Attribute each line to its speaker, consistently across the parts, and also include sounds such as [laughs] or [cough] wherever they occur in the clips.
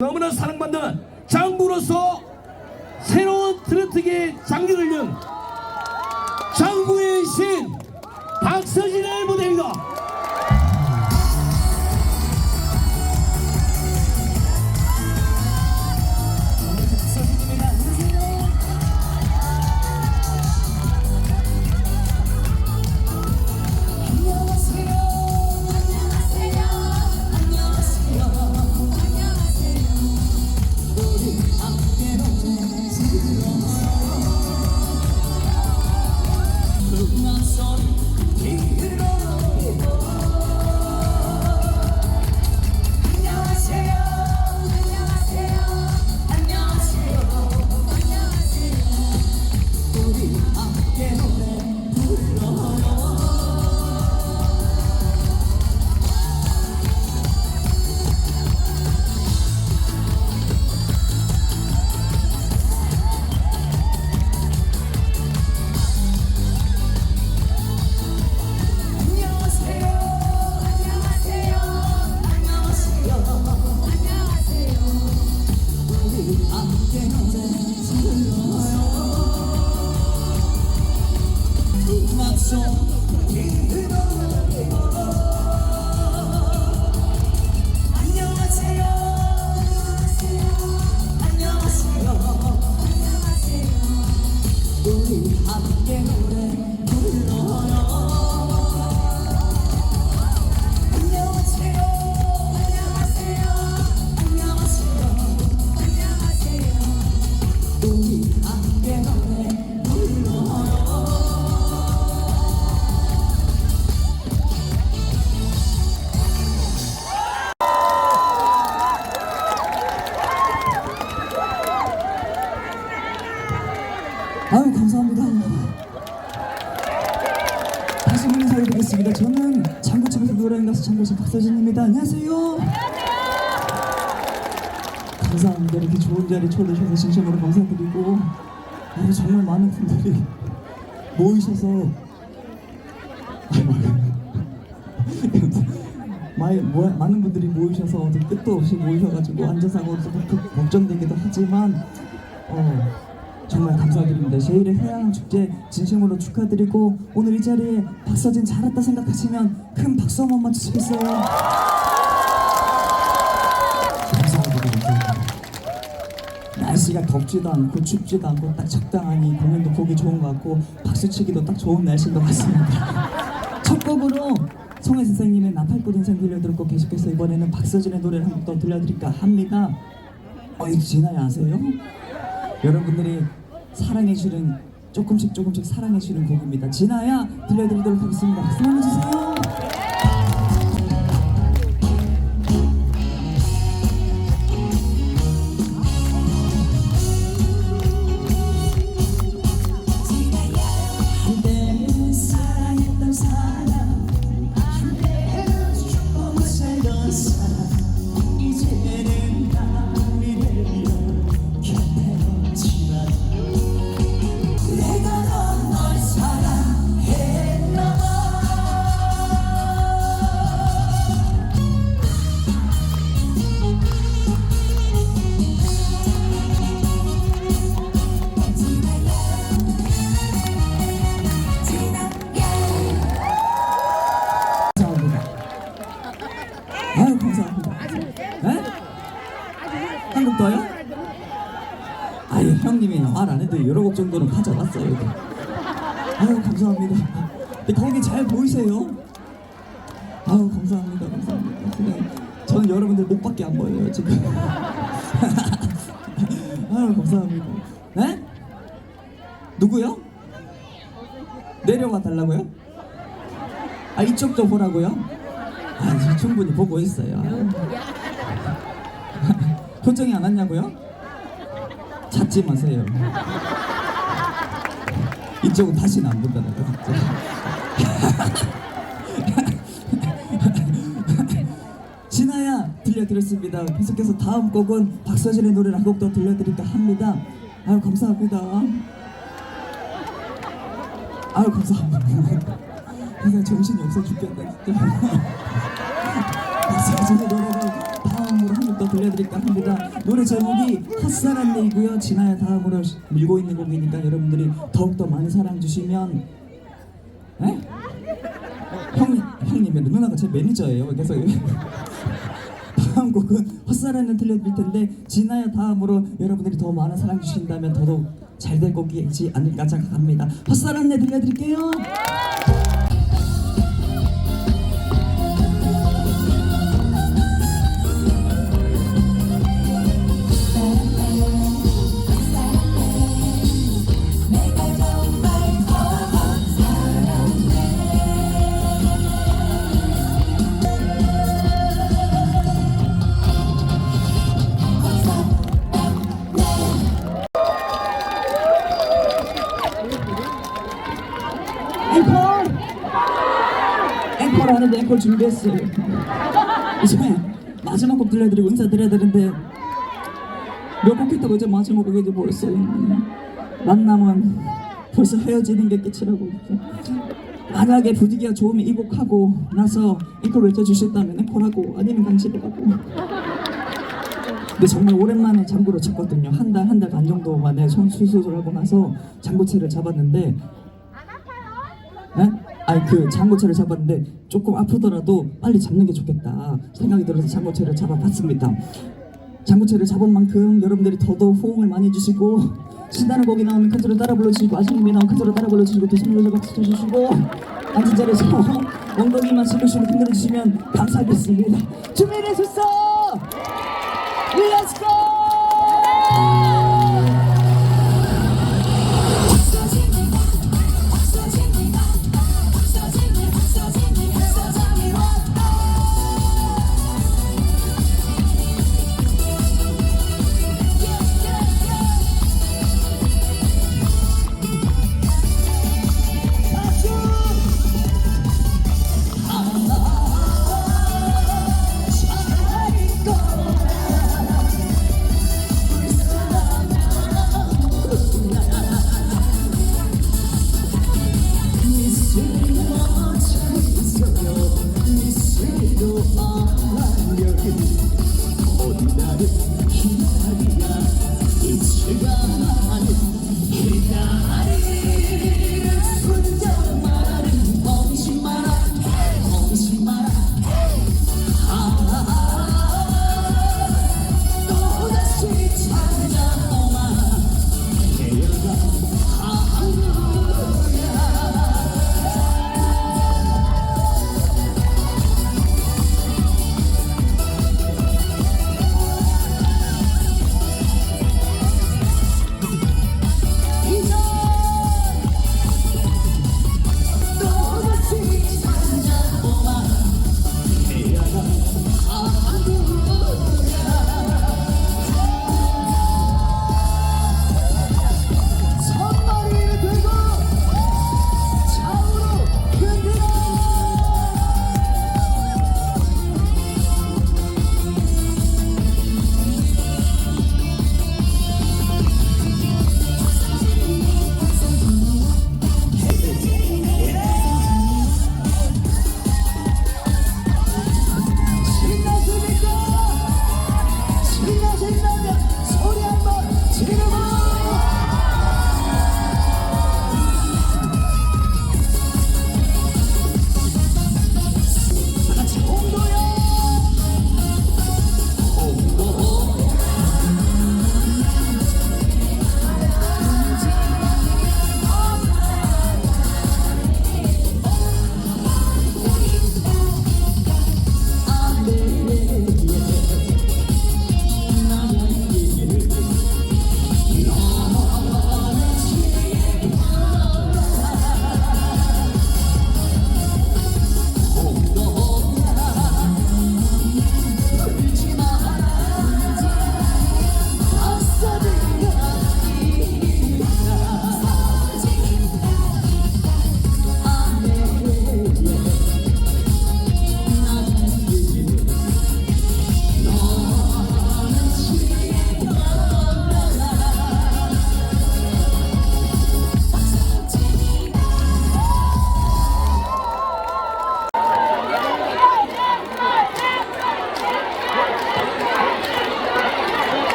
Speaker 1: 너무나 사랑받는 장부로서 새로운 트로트계 장기를 연 장부의 신 박서진의 무대입니다.
Speaker 2: 감사합니다. 이렇게 좋은 자리 초대해주셔서 진심으로 감사드리고 아유 정말 많은 분들이 모이셔서 [laughs] 많이 뭐, 많은 분들이 모이셔서 좀 끝도 없이 모이셔가지고 앉아서 그 걱정되기도 하지만 어, 정말 감사드립니다. 제1회 해양 축제 진심으로 축하드리고 오늘 이 자리에 박서진 잘했다 생각하시면 큰 박수 한 번만 주시겠어요? 날씨가 덥지도 않고 춥지도 않고 딱 적당하니 공연도 보기 좋은 것 같고 박수치기도 딱 좋은 날씨인 것 같습니다. [laughs] 첫 곡으로 송혜 선생님의 나팔꽃 인생 들려드렸고 계속해서 이번에는 박서진의 노래를 한 곡 더 들려드릴까 합니다. 어, 이 진아야 아세요? 여러분들이 사랑해 주는 조금씩 조금씩 사랑해 주는 곡입니다. 진아야 들려드리도록 하겠습니다. 박수 한번 주세요. 아유 형님이 말 안 해도 여러 곡 정도는 가져왔어요. 아유 감사합니다. 근데 거기 잘 보이세요? 아유 감사합니다. 감사합니다. 그냥 저는 여러분들 목밖에 안 보여요 지금. [laughs] 아유 감사합니다. 네? 누구요? 내려와 달라고요? 아 이쪽도 보라고요? 아 지금 충분히 보고 있어요. [laughs] 표정이 안 왔냐고요? 찾지 마세요. 이쪽은 다시는 안 본다 내가 진짜. 진아야 들려드렸습니다. 계속해서 다음 곡은 박서진의 노래를 한곡 더 들려드릴까 합니다. 아유 감사합니다. 아유 감사합니다. 그냥 정신이 없어 죽겠다 진짜. [laughs] 박서진의 노래 들려드릴까 합니다. 노래 제목이 핫사란 내이고요. 지나야 다음으로 밀고 있는 곡이니까 여러분들이 더욱더 많은 사랑 주시면 에? 형님, 형님이 누나가 제 매니저예요. 그래서 [laughs] 다음 곡은 헛사랑을 들려드릴 텐데 지나야 다음으로 여러분들이 더 많은 사랑 주신다면 더더욱 잘 될 곡이지 않을까 생각합니다. 헛사랑을 들려드릴게요. 하는데 앵콜 준비했어요. 이제 마지막 곡 들려드리고 인사드려야 되는데 몇곡 했다고 이제 마지막 돼 버렸어요. 만남은 벌써 헤어지는 게 끝이라고. 만약에 분위기가 좋으면 이 곡 하고 나서 앵콜 외쳐주셨다면 앵콜하고 아니면 집에 가고. 근데 정말 오랜만에 장구를 쳤거든요. 한 달, 한 달 반 정도 만에 손 수술을 하고 나서 장구채를 잡았는데 네? 아니 그 장고채를 잡았는데 조금 아프더라도 빨리 잡는 게 좋겠다 생각이 들어서 장고채를 잡아봤습니다. 장고채를 잡은 만큼 여러분들이 더더욱 호응을 많이 해주시고 신나는 곡이 나오면 그대로 따라 불러주시고 아시님이 나오면 그대로 따라 불러주시고 두 손으로 박수 쳐주시고 앉은 자리에서 엉덩이만 슬그시고 흔들어주시면 감사하겠습니다. 준비되셨어?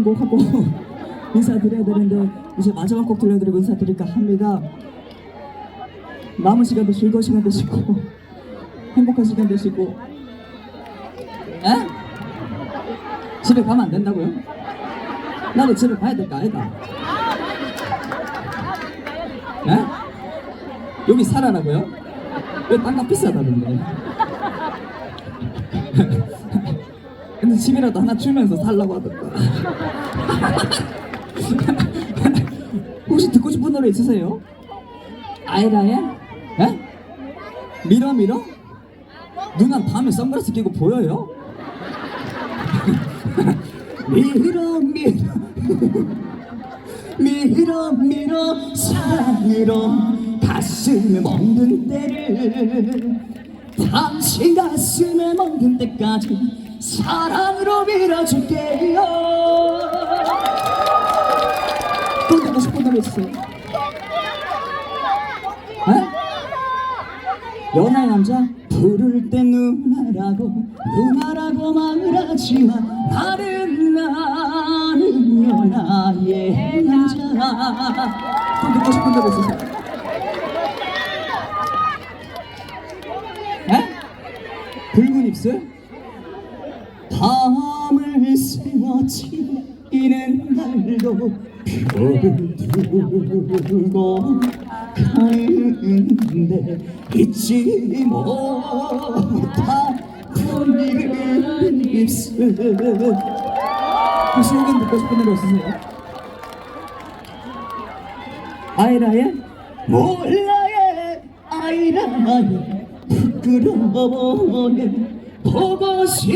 Speaker 2: 있으니까는 코런곡 하고 인사드려야 되는데 이제 마지막 곡 들려드리고 인사드릴까 합니다. 남은 시간도 즐거운 시간 되시고 [laughs] 행복한 시간 되시고 에? 집에 가면 안 된다고요? 나도 집에 가야 될까 아니다 에? 여기 살아라고요? 왜 땅값 비싸다던데 [laughs] 근데 집이라도 하나 주면서 살라고 하던가 [laughs] 혹시 듣고 싶은 노래 있으세요? 아이라의? 에? 밀어 밀어? 누나 밤에 선글라스 끼고 보여요? 밀어 밀어 밀어 밀어 사랑으로 가슴에 먹는 때를 당신 가슴에 먹는 때까지 사랑으로 밀어줄게요 또 듣고 싶은 노래 있으세요? 에? 연하의 남자 부를 때 누나라고 누나라고 말을 하지만 나는 연하의 남자 또 듣고 싶은 노래? 에? 붉은 입술? 날도 별을 두고 가는데 잊지 못한 붉은 입술. 혹시 여기 듣고 싶은 노래 없으세요? 아이라의 몰라의 아이라의 부끄러워해 보고 싶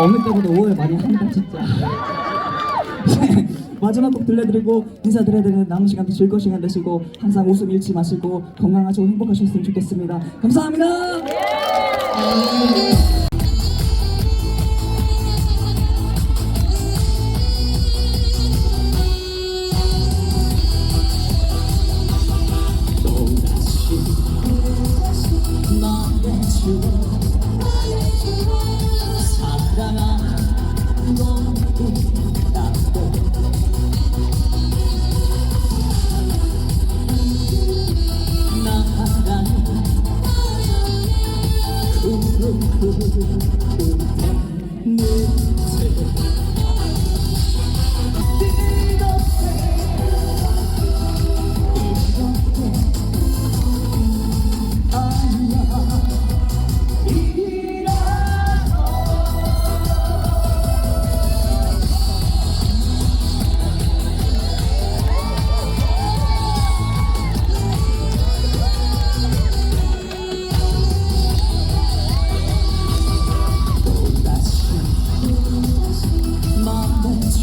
Speaker 2: 어느 때보다 5월 많이 한다 진짜. [laughs] 마지막 곡 들려드리고 인사드려야 되는 남은 시간도 즐거운 시간 되시고 항상 웃음 잃지 마시고 건강하시고 행복하셨으면 좋겠습니다. 감사합니다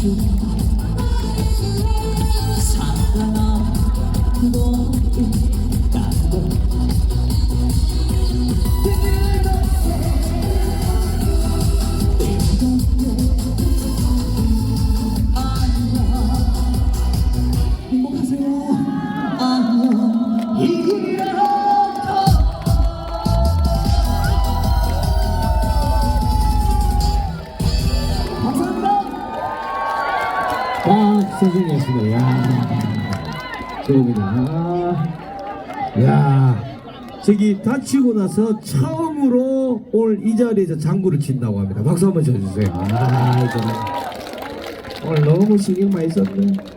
Speaker 2: 행
Speaker 1: 선생님이었습니다. 야, 좋습니다. 아, 야, 저기 다치고 나서 처음으로 오늘 이 자리에서 장구를 친다고 합니다. 박수 한번 쳐주세요. 아. 오늘 너무 신경 많이 썼네.